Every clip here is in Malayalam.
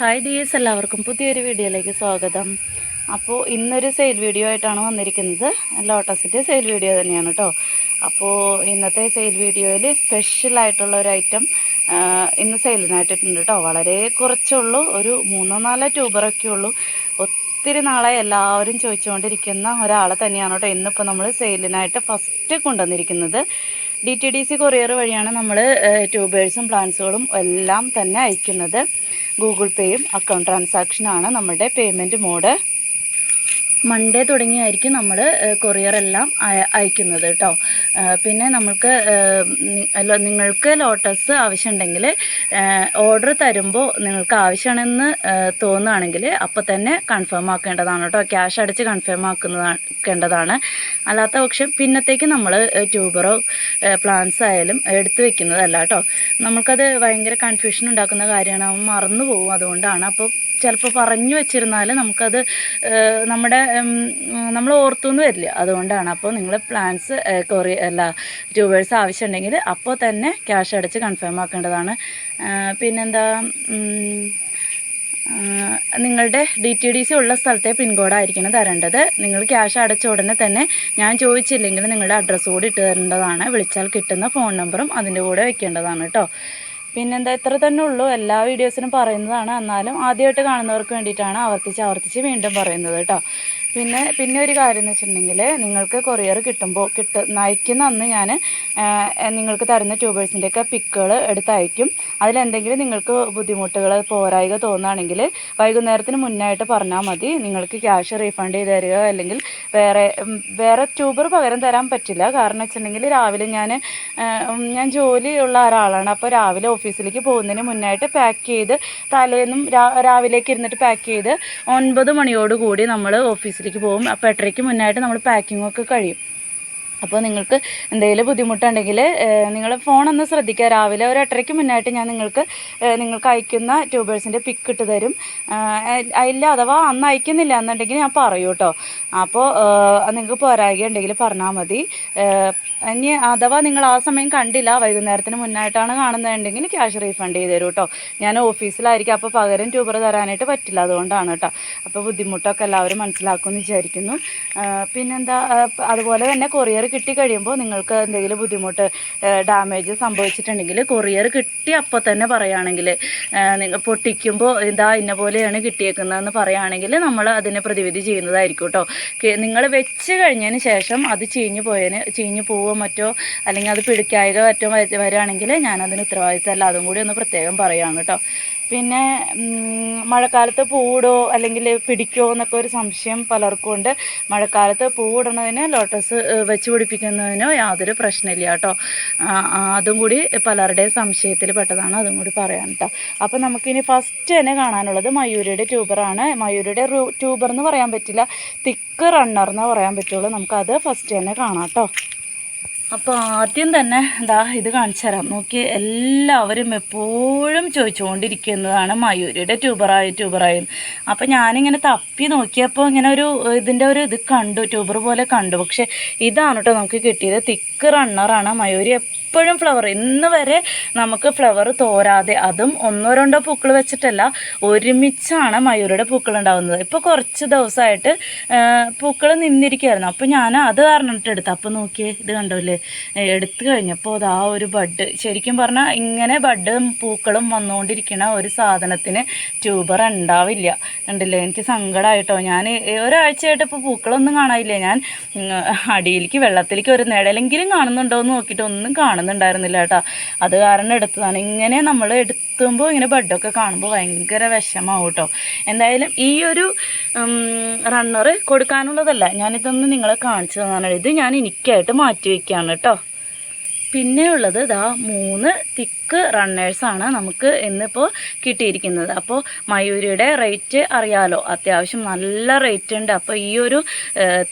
ഹായ് ഡിയേഴ്സ് എല്ലാവർക്കും പുതിയൊരു വീഡിയോയിലേക്ക് സ്വാഗതം. അപ്പോൾ ഇന്നൊരു സെയിൽ വീഡിയോ ആയിട്ടാണ് വന്നിരിക്കുന്നത്. ലോട്ടസിന്റെ സെയിൽ വീഡിയോ തന്നെയാണ് കേട്ടോ അപ്പോൾ ഇന്നത്തെ സെയിൽ വീഡിയോയിൽ സ്പെഷ്യലായിട്ടുള്ള ഒരു ഐറ്റം ഇന്ന് സെയിലിനായിട്ടിട്ടുണ്ട് കേട്ടോ വളരെ കുറച്ചുള്ളൂ. ഒരു മൂന്നോ നാലോ ട്യൂബറൊക്കെ ഉള്ളൂ. ഒത്തിരി നാളെ എല്ലാവരും ചോദിച്ചുകൊണ്ടിരിക്കുന്ന ഒരാളെ തന്നെയാണ് കേട്ടോ ഇന്നിപ്പോൾ നമ്മൾ സെയിലിനായിട്ട് ഫസ്റ്റ് കൊണ്ടുവന്നിരിക്കുന്നത്. D T D C courier വഴിയാണ് നമ്മൾ ട്യൂബേഴ്സും പ്ലാന്റ്സുകളും എല്ലാം തന്നെ അയക്കുന്നത്. ഗൂഗിൾ പേയും അക്കൗണ്ട് ട്രാൻസാക്ഷനാണ് നമ്മുടെ പേയ്മെന്റ് മോഡ് മൺഡേ തുടങ്ങിയായിരിക്കും നമ്മൾ കൊറിയർ എല്ലാം അയക്കുന്നത് കേട്ടോ പിന്നെ നമ്മൾക്ക് നിങ്ങൾക്ക് ലോട്ടസ് ആവശ്യമുണ്ടെങ്കിൽ ഓർഡർ തരുമ്പോൾ നിങ്ങൾക്ക് ആവശ്യമാണെന്ന് തോന്നുകയാണെങ്കിൽ അപ്പോൾ തന്നെ കൺഫേം ആക്കേണ്ടതാണ് കേട്ടോ ക്യാഷ് അടിച്ച് കൺഫേം ആക്കുന്നതാക്കേണ്ടതാണ് അല്ലാത്ത പക്ഷം പിന്നത്തേക്ക് നമ്മൾ ട്യൂബറോ പ്ലാന്റ്സ് ആയാലും എടുത്തു വെക്കുന്നതല്ല കേട്ടോ നമുക്കത് ഭയങ്കര കൺഫ്യൂഷൻ ഉണ്ടാക്കുന്ന കാര്യമാണ്. മറന്നു പോകും. അതുകൊണ്ടാണ് അപ്പോൾ ചിലപ്പോൾ പറഞ്ഞു വെച്ചിരുന്നാൽ നമുക്കത് നമ്മുടെ നമ്മൾ ഓർത്തൊന്നും വരില്ല. അതുകൊണ്ടാണ് അപ്പോൾ നിങ്ങൾ പ്ലാൻസ് കൊറിയ അല്ല ട്യൂബേഴ്സ് ആവശ്യമുണ്ടെങ്കിൽ അപ്പോൾ തന്നെ ക്യാഷ് അടച്ച് കൺഫേം ആക്കേണ്ടതാണ്. പിന്നെന്താ നിങ്ങളുടെ ഡി ടി ഡി സി ഉള്ള സ്ഥലത്തെ പിൻകോഡായിരിക്കണം തരേണ്ടത്. നിങ്ങൾ ക്യാഷ് അടച്ച ഉടനെ തന്നെ ഞാൻ ചോദിച്ചില്ലെങ്കിൽ നിങ്ങളുടെ അഡ്രസ്സ് കൂടി ഇട്ട് തരേണ്ടതാണ്. വിളിച്ചാൽ കിട്ടുന്ന ഫോൺ നമ്പറും അതിന്റെ കൂടെ വെക്കേണ്ടതാണ് കേട്ടോ പിന്നെന്താ ഇത്ര തന്നെ ഉള്ളൂ. എല്ലാ വീഡിയോസിനും പറയുന്നതാണ്. എന്നാലും ആദ്യമായിട്ട് കാണുന്നവർക്ക് വേണ്ടിയിട്ടാണ് ആവർത്തിച്ച് ആവർത്തിച്ച് വീണ്ടും പറയുന്നത് കേട്ടോ. പിന്നെ പിന്നെ ഒരു കാര്യം എന്ന് വെച്ചിട്ടുണ്ടെങ്കിൽ നിങ്ങൾക്ക് കൊറിയർ കിട്ടുമ്പോൾ കിട്ട നയിക്കുന്ന അന്ന് ഞാൻ നിങ്ങൾക്ക് തരുന്ന ട്യൂബേഴ്സിന്റെയൊക്കെ പിക്കുകൾ എടുത്ത് അയക്കും അതിലെന്തെങ്കിലും നിങ്ങൾക്ക് ബുദ്ധിമുട്ടുകൾ പോരായിക തോന്നുകയാണെങ്കിൽ വൈകുന്നേരത്തിന് മുന്നായിട്ട് പറഞ്ഞാൽ മതി. നിങ്ങൾക്ക് ക്യാഷ് റീഫണ്ട് ചെയ്ത് തരിക. അല്ലെങ്കിൽ വേറെ വേറെ ട്യൂബർ പകരം തരാൻ പറ്റില്ല. കാരണം വെച്ചിട്ടുണ്ടെങ്കിൽ രാവിലെ ഞാൻ ഞാൻ ജോലിയുള്ള ഒരാളാണ്. അപ്പോൾ രാവിലെ ഓഫീസിലേക്ക് പോകുന്നതിന് മുന്നായിട്ട് പാക്ക് ചെയ്ത് തലേന്നും രാവിലേക്ക് ഇരുന്നിട്ട് പാക്ക് ചെയ്ത് ഒൻപത് മണിയോടുകൂടി നമ്മൾ നമ്മൾ ഓഫീസിലേക്ക് പോകും. അപ്പോൾ എട്ടരയ്ക്ക് മുന്നായിട്ട് നമ്മൾ പാക്കിംഗ് ഒക്കെ കഴിയും. അപ്പോൾ നിങ്ങൾക്ക് എന്തെങ്കിലും ബുദ്ധിമുട്ടുണ്ടെങ്കിൽ നിങ്ങൾ ഫോണൊന്ന് ശ്രദ്ധിക്കുക. രാവിലെ ഒരു എട്ടരയ്ക്ക് മുന്നായിട്ട് ഞാൻ നിങ്ങൾക്ക് നിങ്ങൾക്ക് അയക്കുന്ന ട്യൂബേഴ്സിന്റെ പിക്ക് ഇട്ട് തരും. ഇല്ല അഥവാ അന്ന് അയക്കുന്നില്ല എന്നുണ്ടെങ്കിൽ ഞാൻ പറയൂ കേട്ടോ അപ്പോൾ നിങ്ങൾക്ക് പോരാകെ ഉണ്ടെങ്കിൽ പറഞ്ഞാൽ മതി ഇനി അഥവാ നിങ്ങൾ ആ സമയം കണ്ടില്ല വൈകുന്നേരത്തിന് മുന്നായിട്ടാണ് കാണുന്നതുണ്ടെങ്കിൽ ക്യാഷ് റീഫണ്ട് ചെയ്ത് തരും കേട്ടോ ഞാൻ ഓഫീസിലായിരിക്കും അപ്പോൾ പകരം ട്യൂബർ തരാനായിട്ട് പറ്റില്ല അതുകൊണ്ടാണ് കേട്ടോ അപ്പോൾ ബുദ്ധിമുട്ടൊക്കെ എല്ലാവരും മനസ്സിലാക്കുമെന്ന് വിചാരിക്കുന്നു. പിന്നെന്താ അതുപോലെ തന്നെ കൊറിയർ കിട്ടി കഴിയുമ്പോൾ നിങ്ങൾക്ക് എന്തെങ്കിലും ബുദ്ധിമുട്ട് ഡാമേജ് സംഭവിച്ചിട്ടുണ്ടെങ്കിൽ കൊറിയർ കിട്ടി അപ്പോൾ തന്നെ പറയുകയാണെങ്കിൽ നിങ്ങൾ പൊട്ടിക്കുമ്പോൾ ഇതാ ഇന്ന പോലെയാണ് കിട്ടിയേക്കുന്നതെന്ന് പറയുകയാണെങ്കിൽ നമ്മൾ അതിനെ പ്രതിവിധി ചെയ്യുന്നതായിരിക്കും കേട്ടോ നിങ്ങൾ വെച്ച് കഴിഞ്ഞതിന് ശേഷം അത് ചീഞ്ഞു പോയതിന് ചീഞ്ഞു പോവോ മറ്റോ അല്ലെങ്കിൽ അത് പിടിക്കായതോ മറ്റോ വരുവാണെങ്കിൽ ഞാനതിന് ഉത്തരവാദിത്തമല്ല. അതും കൂടി ഒന്ന് പ്രത്യേകം പറയുകയാണ് കേട്ടോ. പിന്നെ മഴക്കാലത്ത് പൂവിടോ അല്ലെങ്കിൽ പിടിക്കോ എന്നൊക്കെ ഒരു സംശയം പലർക്കും ഉണ്ട്. മഴക്കാലത്ത് പൂവിടുന്നതിന് ലോട്ടസ് വെച്ച് പിടിപ്പിക്കുന്നതിനോ യാതൊരു പ്രശ്നമില്ല കേട്ടോ. അതും കൂടി പലരുടെയും സംശയത്തിൽ പെട്ടതാണ് അതും കൂടി പറയാൻ കേട്ടോ. അപ്പോൾ നമുക്കിനി ഫസ്റ്റ് തന്നെ കാണാനുള്ളത് മയൂരിയുടെ ട്യൂബറാണ് മയൂരിയുടെ ട്യൂബർ എന്ന് പറയാൻ പറ്റില്ല. തിക്ക് റണ്ണർ എന്ന് പറയാൻ പറ്റുള്ളൂ. നമുക്കത് ഫസ്റ്റ് തന്നെ കാണാം കേട്ടോ. അപ്പോൾ ആദ്യം തന്നെ എന്താ ഇത് കാണിച്ചു തരാം. നോക്കി എല്ലാവരും എപ്പോഴും ചോദിച്ചുകൊണ്ടിരിക്കുന്നതാണ് മയൂരിയുടെ ട്യൂബറായി ട്യൂബറായി അപ്പോൾ ഞാനിങ്ങനെ തപ്പി നോക്കിയപ്പോൾ ഇങ്ങനെ ഒരു ഇതിന്റെ ഒരു ഇത് കണ്ടു ട്യൂബർ പോലെ കണ്ടു. പക്ഷേ ഇതാണ് കേട്ടോ നമുക്ക് കിട്ടിയത്. തിക്ക് റണ്ണറാണ് മയൂരി എപ്പോഴും ഫ്ലവർ ഇന്ന് വരെ നമുക്ക് ഫ്ലവർ തോരാതെ അതും ഒന്നോ രണ്ടോ പൂക്കൾ വെച്ചിട്ടല്ല ഒരുമിച്ചാണ് മയൂരുടെ പൂക്കൾ ഉണ്ടാകുന്നത് ഇപ്പോൾ കുറച്ച് ദിവസമായിട്ട് പൂക്കൾ നിന്നിരിക്കുകയായിരുന്നു അപ്പോൾ ഞാൻ അത് കാരണമായിട്ട് എടുത്തു. അപ്പോൾ നോക്കിയേ ഇത് കണ്ടല്ലേ? എടുത്തു കഴിഞ്ഞപ്പോൾ അതാ ഒരു ബഡ് ശരിക്കും പറഞ്ഞാൽ ഇങ്ങനെ ബഡും പൂക്കളും വന്നുകൊണ്ടിരിക്കുന്ന ഒരു സാധനത്തിന് ട്യൂബർ ഉണ്ടാവില്ല. കണ്ടില്ലേ? എനിക്ക് സങ്കടമായിട്ടോ ഞാൻ ഒരാഴ്ചയായിട്ട് ഇപ്പോൾ പൂക്കളൊന്നും കാണാനില്ല. ഞാൻ അടിയിലേക്ക് വെള്ളത്തിലേക്ക് ഒരു നിഴലെങ്കിലും കാണുന്നുണ്ടോ എന്ന് നോക്കിയിട്ട് ഒന്നും കാണുന്നുണ്ടായിരുന്നില്ല കേട്ടോ. അത് കാരണം എടുത്തതാണ്. ഇങ്ങനെ നമ്മൾ എടുത്തുമ്പോൾ ഇങ്ങനെ ബഡൊക്കെ കാണുമ്പോൾ ഭയങ്കര വിഷമാവും കേട്ടോ. എന്തായാലും ഈ ഒരു റണ്ണർ കൊടുക്കാനുള്ളതല്ല. ഞാനിതൊന്ന് നിങ്ങളെ കാണിച്ചു തന്നാണ്. ഇത് ഞാൻ എനിക്കായിട്ട് മാറ്റി വയ്ക്കുകയാണ് കേട്ടോ. പിന്നെ ഉള്ളത് ഇതാ മൂന്ന് തിക്ക് റണ്ണേഴ്സാണ് നമുക്ക് ഇന്നിപ്പോൾ കിട്ടിയിരിക്കുന്നത്. അപ്പോൾ മയൂരിയുടെ റേറ്റ് അറിയാലോ? അത്യാവശ്യം നല്ല റേറ്റ് ഉണ്ട്. അപ്പോൾ ഈ ഒരു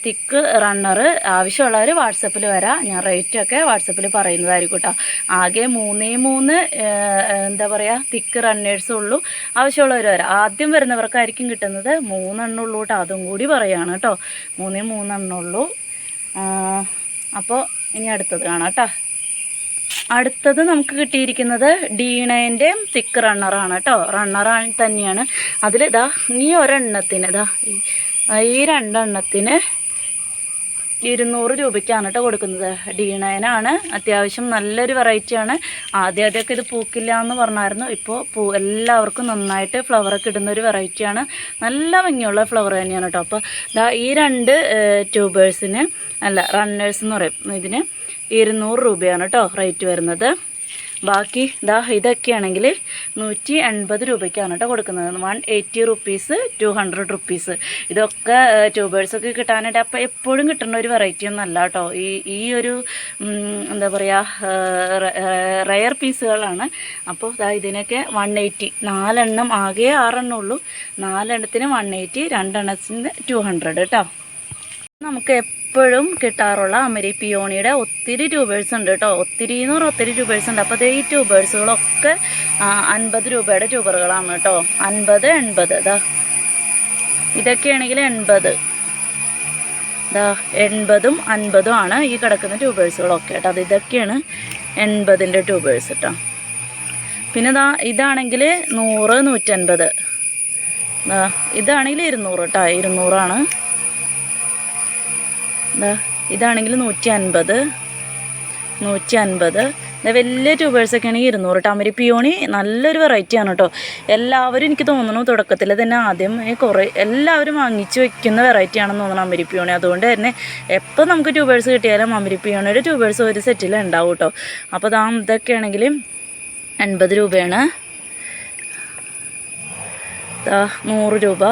തിക്ക് റണ്ണർ ആവശ്യമുള്ളവർ വാട്സപ്പിൽ വരാം. ഞാൻ റേറ്റൊക്കെ വാട്സപ്പിൽ പറയുന്നതായിരിക്കും കേട്ടോ ആകെ മൂന്നേ മൂന്ന് എന്താ പറയുക തിക്ക് റണ്ണേഴ്സ് ഉള്ളൂ. ആവശ്യമുള്ളവർ വരാം. ആദ്യം വരുന്നവർക്കായിരിക്കും കിട്ടുന്നത് മൂന്നെണ്ണം ഉള്ളൂ കേട്ടോ അതും കൂടി പറയുകയാണ് കേട്ടോ മൂന്നേ മൂന്നെണ്ണം ഉള്ളൂ. അപ്പോൾ ഇനി അടുത്തത് കാണാം കേട്ടോ അടുത്തത് നമുക്ക് കിട്ടിയിരിക്കുന്നത് ഡീണേന്റെ തിക്ക് റണ്ണറാണ് കേട്ടോ. റണ്ണറാണ് തന്നെയാണ്. അതിൽ ഇതാ ഈ ഒരെണ്ണത്തിന് ഇതാ ഈ- രണ്ടെണ്ണത്തിന് ഇരുന്നൂറ് രൂപയ്ക്കാണ് കേട്ടോ കൊടുക്കുന്നത്. ഡീണയനാണ് അത്യാവശ്യം നല്ലൊരു വെറൈറ്റിയാണ് ആദ്യം ആദ്യമൊക്കെ ഇത് പൂക്കില്ല എന്ന് പറഞ്ഞായിരുന്നു. ഇപ്പോൾ പൂ എല്ലാവർക്കും നന്നായിട്ട് ഫ്ലവറൊക്കെ ഇടുന്ന ഒരു വെറൈറ്റിയാണ് നല്ല ഭംഗിയുള്ള ഫ്ലവർ തന്നെയാണ് കേട്ടോ. അപ്പോൾ ഈ രണ്ട് ട്യൂബേഴ്സിന് അല്ല റണ്ണേഴ്സ് എന്ന് പറയും. ഇതിന് ഇരുന്നൂറ് രൂപയാണ് കേട്ടോ റേറ്റ് വരുന്നത്. ബാക്കി ഇതാ ഇതൊക്കെയാണെങ്കിൽ നൂറ്റി എൺപത് രൂപയ്ക്കാണ് കേട്ടോ കൊടുക്കുന്നത്. One eighty rupees two hundred rupees ഇതൊക്കെ ട്യൂബേഴ്സൊക്കെ കിട്ടാനായിട്ട് അപ്പോൾ എപ്പോഴും കിട്ടുന്ന ഒരു വെറൈറ്റി ഒന്നും അല്ല കേട്ടോ ഈ ഈ ഒരു എന്താ പറയുക റയർ പീസുകളാണ് അപ്പോൾ ഇതാ ഇതിനൊക്കെ വൺ എയ്റ്റി നാലെണ്ണം ആകെ ആറെണ്ണം ഉള്ളൂ. നാലെണ്ണത്തിന് വൺ എയ്റ്റി രണ്ടെണ്ണത്തിന് ടു ഹൺഡ്രഡ് കേട്ടോ നമുക്ക് എപ്പോഴും കിട്ടാറുള്ള അമരി പിയോണിയുടെ ഒത്തിരി ട്യൂബേഴ്സ് ഉണ്ട് കേട്ടോ. ഒത്തിരി എന്ന് പറഞ്ഞാൽ ഒത്തിരി ട്യൂബേഴ്സ് ഉണ്ട്. അപ്പോൾ ഈ ട്യൂബേഴ്സുകളൊക്കെ അൻപത് രൂപയുടെ ട്യൂബറുകളാണ് കേട്ടോ. അൻപത് എൺപത്. ഇതാ ഇതൊക്കെയാണെങ്കിൽ എൺപത്. ഇതാ എൺപതും അൻപതും ആണ് ഈ കിടക്കുന്ന ട്യൂബേഴ്സുകളൊക്കെ കേട്ടോ. അത് ഇതൊക്കെയാണ് എൺപതിന്റെ ട്യൂബേഴ്സ് കേട്ടോ. പിന്നെ ഇതാ ഇതാണെങ്കിൽ നൂറ് നൂറ്റൻപത്. ഇതാണെങ്കിൽ ഇരുന്നൂറ് കേട്ടോ. ഇരുന്നൂറാണ്. ദാ ഇതാണെങ്കിൽ നൂറ്റി അൻപത് നൂറ്റി അൻപത് വലിയ ട്യൂബേഴ്സൊക്കെ ആണെങ്കിൽ ഇരുന്നൂറ്. ടമരി പിയോണി നല്ലൊരു വെറൈറ്റി ആണ് കേട്ടോ എല്ലാവരും എനിക്ക് തോന്നുന്നു തുടക്കത്തിൽ തന്നെ ആദ്യം കുറേ എല്ലാവരും വാങ്ങിച്ച് വെക്കുന്ന വെറൈറ്റി ആണെന്ന് തോന്നുന്നു അമരി പിയോണി അതുകൊണ്ട് തന്നെ എപ്പോൾ നമുക്ക് ട്യൂബേഴ്സ് കിട്ടിയാലും അമരി പിയോണിയുടെ ട്യൂബേഴ്സ് ഒരു സെറ്റിൽ ഉണ്ടാവും കേട്ടോ അപ്പോൾ ദാ ഇതൊക്കെ ആണെങ്കിൽ എൺപത് രൂപയാണ്. നൂറ് രൂപ.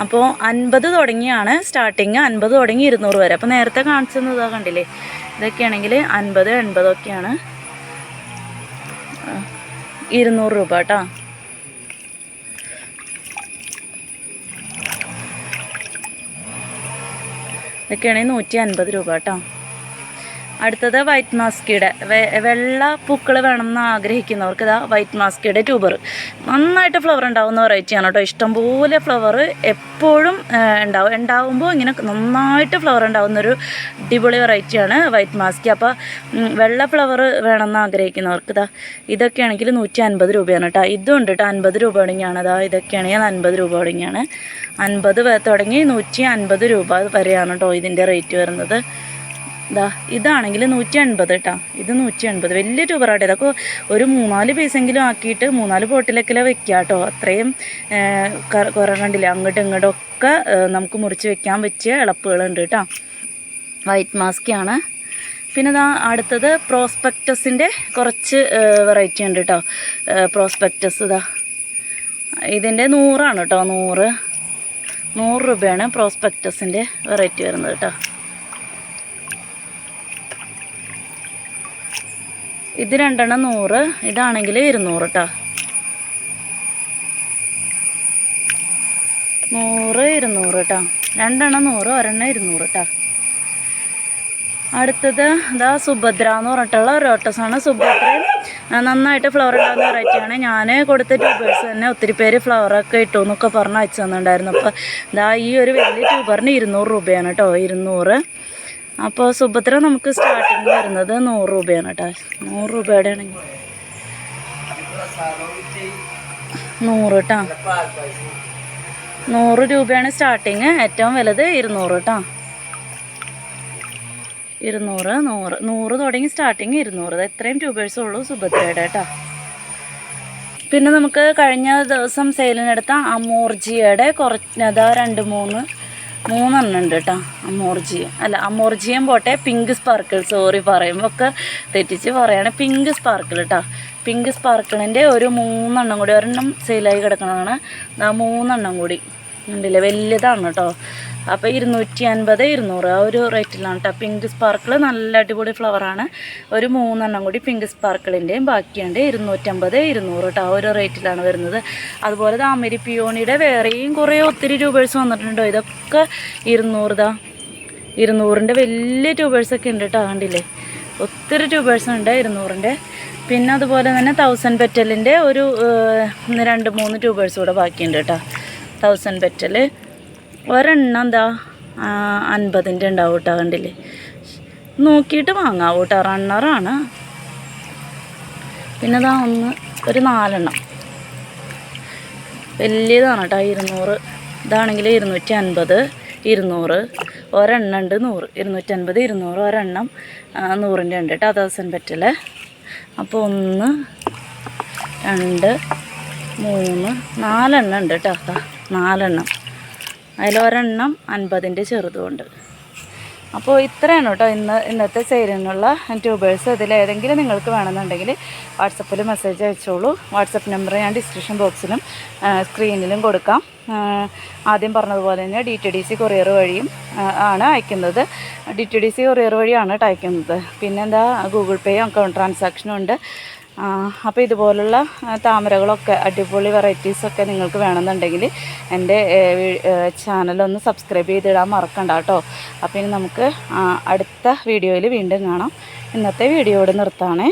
അപ്പോൾ അൻപത് തുടങ്ങിയാണ് സ്റ്റാർട്ടിങ് അൻപത് തുടങ്ങി ഇരുന്നൂറ് വരെ. അപ്പോൾ നേരത്തെ കാണിച്ചത് കണ്ടില്ലേ? ഇതൊക്കെയാണെങ്കിൽ അൻപത് എൺപതൊക്കെയാണ്. ഇരുന്നൂറ് രൂപ കേട്ടോ. ഇതൊക്കെയാണെങ്കിൽ നൂറ്റി അൻപത് രൂപ കേട്ടോ. അടുത്തത് വൈറ്റ് മാസ്കിയുടെ വെള്ള പൂക്കൾ വേണമെന്ന് ആഗ്രഹിക്കുന്നവർക്ക് ഇതാ വൈറ്റ് മാസ്കിയുടെ ട്യൂബർ നന്നായിട്ട് ഫ്ലവർ ഉണ്ടാവുന്ന വെറൈറ്റിയാണ് കേട്ടോ. ഇഷ്ടംപോലെ ഫ്ലവർ എപ്പോഴും ഉണ്ടാവും ഉണ്ടാവുമ്പോൾ ഇങ്ങനെ നന്നായിട്ട് ഫ്ലവർ ഉണ്ടാവുന്നൊരു അടിപൊളി വെറൈറ്റിയാണ് വൈറ്റ് മാസ്കി അപ്പോൾ വെള്ള ഫ്ലവർ വേണമെന്ന് ആഗ്രഹിക്കുന്നവർക്ക് ഇതാ ഇതൊക്കെയാണെങ്കിൽ നൂറ്റി അൻപത് രൂപയാണ് കേട്ടോ. ഇതും ഉണ്ട് കേട്ടോ. അൻപത് രൂപ തുടങ്ങിയാണ് അതാ ഇതൊക്കെയാണെങ്കിൽ അൻപത് രൂപ തുടങ്ങിയാണ് അൻപത് തുടങ്ങി നൂറ്റി അൻപത് രൂപ വരെയാണ് കേട്ടോ ഇതിന്റെ റേറ്റ് വരുന്നത്. ഇതാ ഇതാണെങ്കിൽ നൂറ്റി എൺപത് കേട്ടോ ഇത് നൂറ്റി എൺപത് വലിയ ട്യൂബറാട്ടോ ഇതൊക്കെ ഒരു മൂന്നാൽ പീസെങ്കിലും ആക്കിയിട്ട് മൂന്നാൽ ബോട്ടിലൊക്കെ വെക്കുക കേട്ടോ അത്രയും കുറേ കണ്ടില്ല? അങ്ങോട്ടും ഇങ്ങോട്ടും ഒക്കെ നമുക്ക് മുറിച്ച് വെക്കാൻ പറ്റിയ ഇളപ്പുകളുണ്ട് കേട്ടോ വൈറ്റ് മാസ്കാണ് പിന്നെ ഇതാ അടുത്തത് പ്രോസ്പെക്ടസിന്റെ കുറച്ച് വെറൈറ്റി ഉണ്ട് കേട്ടോ പ്രോസ്പെക്ടസ് ഇതാ ഇതിന്റെ നൂറാണ് കേട്ടോ നൂറ്. നൂറ് രൂപയാണ് പ്രോസ്പെക്ടസിന്റെ വെറൈറ്റി വരുന്നത് കേട്ടോ ഇത് രണ്ടെണ്ണം നൂറ്. ഇതാണെങ്കിൽ ഇരുന്നൂറ് കേട്ടോ നൂറ് ഇരുന്നൂറ് കേട്ടോ രണ്ടെണ്ണം നൂറ് ഒരെണ്ണം ഇരുന്നൂറ് കേട്ടോ അടുത്തത് ഇതാ സുഭദ്ര എന്ന് പറഞ്ഞിട്ടുള്ള ഒരു ഓട്ടസാണ് സുഭദ്ര നന്നായിട്ട് ഫ്ലവർ ഉണ്ടാകുന്ന വെറൈറ്റിയാണ് ഞാൻ കൊടുത്ത ട്യൂബേഴ്സ് തന്നെ ഒത്തിരി പേര് ഫ്ലവറൊക്കെ ഇട്ടു എന്നൊക്കെ പറഞ്ഞ് അയച്ചു തന്നിട്ടുണ്ടായിരുന്നു. അപ്പോൾ ഇതാ ഈ ഒരു വലിയ ട്യൂബറിന് ഇരുന്നൂറ് രൂപയാണ് കേട്ടോ ഇരുന്നൂറ്. അപ്പോൾ സുഭദ്ര നമുക്ക് സ്റ്റാർട്ടിങ് വരുന്നത് നൂറ് രൂപയാണ് കേട്ടോ നൂറ് രൂപയുടെ ആണെങ്കിൽ നൂറ് കേട്ടോ നൂറ് രൂപയാണ് സ്റ്റാർട്ടിങ് ഏറ്റവും വലുത് ഇരുന്നൂറ് കേട്ടോ ഇരുന്നൂറ് നൂറ് നൂറ് തുടങ്ങി സ്റ്റാർട്ടിങ് ഇരുന്നൂറ്. ഇത്രയും ട്യൂബേഴ്സ് ഉള്ളൂ സുഭദ്രയുടെ കേട്ടോ പിന്നെ നമുക്ക് കഴിഞ്ഞ ദിവസം സെയിലിനെടുത്ത കുറച്ച് കുറഞ്ഞതാ രണ്ട് മൂന്ന് മൂന്നെണ്ണം ഉണ്ട് കേട്ടോ. അമോർജിയ അല്ല അമോർജിയം പോട്ടെ പിങ്ക് സ്പാർക്കിൾ സോറി പറയുമ്പോൾ ഒക്കെ തെറ്റിച്ച് പറയാണ്. പിങ്ക് സ്പാർക്കിൾ കേട്ടോ. പിങ്ക് സ്പാർക്കിളിന്റെ ഒരു മൂന്നെണ്ണം കൂടി ഒരെണ്ണം സെയിലായി കിടക്കണതാണ്. ആ മൂന്നെണ്ണം കൂടി. ഉണ്ടല്ലേ? വലിയതാണ് കേട്ടോ. അപ്പോൾ ഇരുന്നൂറ്റി അൻപത് ഇരുന്നൂറ് ആ ഒരു റേറ്റിലാണ് കേട്ടോ പിങ്ക് സ്പാർക്കിൾ നല്ല അടിപൊളി ഫ്ലവറാണ് ഒരു മൂന്നെണ്ണം കൂടി പിങ്ക് സ്പാർക്കിളിന്റെയും ബാക്കിയുണ്ട്. ഇരുന്നൂറ്റമ്പത് ഇരുന്നൂറ് കേട്ടോ ആ ഒരു റേറ്റിലാണ് വരുന്നത്. അതുപോലെ താമരി പിയോണിയുടെ വേറെയും കുറേ ഒത്തിരി ട്യൂബേഴ്സ് വന്നിട്ടുണ്ടോ? ഇതൊക്കെ ഇരുന്നൂറ് ദാ. ഇരുന്നൂറിന്റെ വലിയ ട്യൂബേഴ്സൊക്കെ ഉണ്ട് കേട്ടോ കണ്ടില്ലേ? ഒത്തിരി ട്യൂബേഴ്സ് ഉണ്ട് ഇരുന്നൂറിന്റെ പിന്നെ അതുപോലെ തന്നെ തൗസൻഡ് പെറ്റലിന്റെ ഒരു രണ്ട് മൂന്ന് ട്യൂബേഴ്സ് കൂടെ ബാക്കിയുണ്ട് കേട്ടോ തൗസൻഡ് പെറ്റൽ ഒരെണ്ണം എന്താ? അൻപതിന്റെ ഉണ്ടാവും കേട്ടോ കണ്ടില്ലേ? നോക്കിയിട്ട് വാങ്ങാവൂ കേട്ടോ റണ്ണറാണ് പിന്നെ ഇതാ ഒന്ന് ഒരു നാലെണ്ണം. വലിയതാണ് കേട്ടോ ഇരുന്നൂറ്. ഇതാണെങ്കിൽ ഇരുന്നൂറ്റി അൻപത് ഇരുന്നൂറ്. ഒരെണ്ണം ഉണ്ട് നൂറ്. ഇരുന്നൂറ്റൻപത് ഇരുന്നൂറ്. ഒരെണ്ണം നൂറിന്റെ ഉണ്ട് കേട്ടോ തൗസൻഡ് പറ്റില്ല അപ്പോൾ ഒന്ന് രണ്ട് മൂന്ന് നാലെണ്ണം ഉണ്ട് കേട്ടോ നാലെണ്ണം. അതിലൊരെണ്ണം അൻപതിന്റെ ചെറുതുമുണ്ട് അപ്പോൾ ഇത്രയാണ് കേട്ടോ ഇന്ന് ഇന്നത്തെ സെയിലിനുള്ള ട്യൂബേഴ്സ്. ഇതിലേതെങ്കിലും നിങ്ങൾക്ക് വേണമെന്നുണ്ടെങ്കിൽ വാട്സപ്പിൽ മെസ്സേജ് അയച്ചോളൂ. വാട്സപ്പ് നമ്പർ ഞാൻ ഡിസ്ക്രിപ്ഷൻ ബോക്സിലും സ്ക്രീനിലും കൊടുക്കാം. ആദ്യം പറഞ്ഞതുപോലെ തന്നെ D T D C courier വഴിയും ആണ് അയക്കുന്നത്. D T D C courier വഴിയാണ് കേട്ടോ അയക്കുന്നത്. പിന്നെന്താ ഗൂഗിൾ പേയും അക്കൗണ്ട് ട്രാൻസാക്ഷനും ഉണ്ട്. അപ്പോൾ ഇതുപോലുള്ള താമരകളൊക്കെ അടിപൊളി വെറൈറ്റീസൊക്കെ നിങ്ങൾക്ക് വേണമെന്നുണ്ടെങ്കിൽ എന്റെ ചാനലൊന്ന് സബ്സ്ക്രൈബ് ചെയ്തിടാൻ മറക്കണ്ട കേട്ടോ. അപ്പോൾ ഇനി നമുക്ക് അടുത്ത വീഡിയോയിൽ വീണ്ടും കാണാം. ഇന്നത്തെ വീഡിയോ ഇവിടെ നിർത്താണേ.